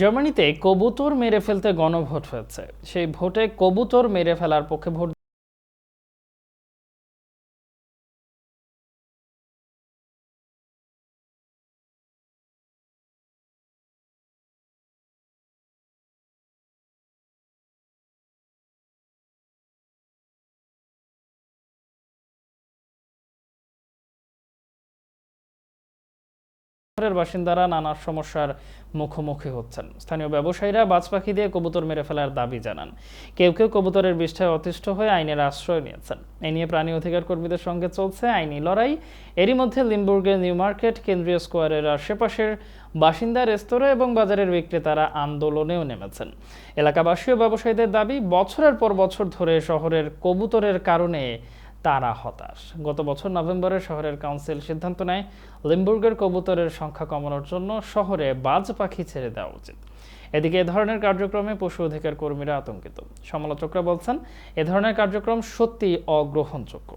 জার্মানিতে কবুতর মেরে ফেলতে গণভোট হয়েছে। সেই ভোটে কবুতর মেরে ফেলার পক্ষে ভোট শহরের বাসিন্দারা নানা সমস্যার মুখোমুখি হচ্ছেন। স্থানীয় ব্যবসায়ীরা বাজ পাখি দিয়ে কবুতর মেরে ফেলার দাবি জানান। কেউ কেউ কবুতরের বিষ্ঠায় অতিষ্ঠ হয়ে আইনের আশ্রয় নিয়েছেন। এ নিয়ে প্রাণী অধিকার কর্মীদের সঙ্গে চলছে আইনি লড়াই। এরই মধ্যে লিমবুর্গের নিউ মার্কেট, কেন্দ্রীয় স্কোয়ারের আশেপাশের বাসিন্দা রেস্তোরাঁ এবং বাজারের বিক্রেতারা আন্দোলনেও নেমেছেন। এলাকাবাসী ও ব্যবসায়ীদের দাবি, বছরের পর বছর ধরে শহরের কবুতরের কারণে তারা হতাশ। গত বছর নভেম্বরে শহরের কাউন্সিল সিদ্ধান্ত নেয়, লিম্বুর্গের কবুতরের সংখ্যা কমানোর জন্য শহরে বাজ পাখি ছেড়ে দেওয়া উচিত। এদিকে এ ধরনের কার্যক্রমে পশু অধিকার কর্মীরা আতঙ্কিত। সমালোচকরা বলছেন, এ ধরনের কার্যক্রম সত্যি অগ্রহণযোগ্য।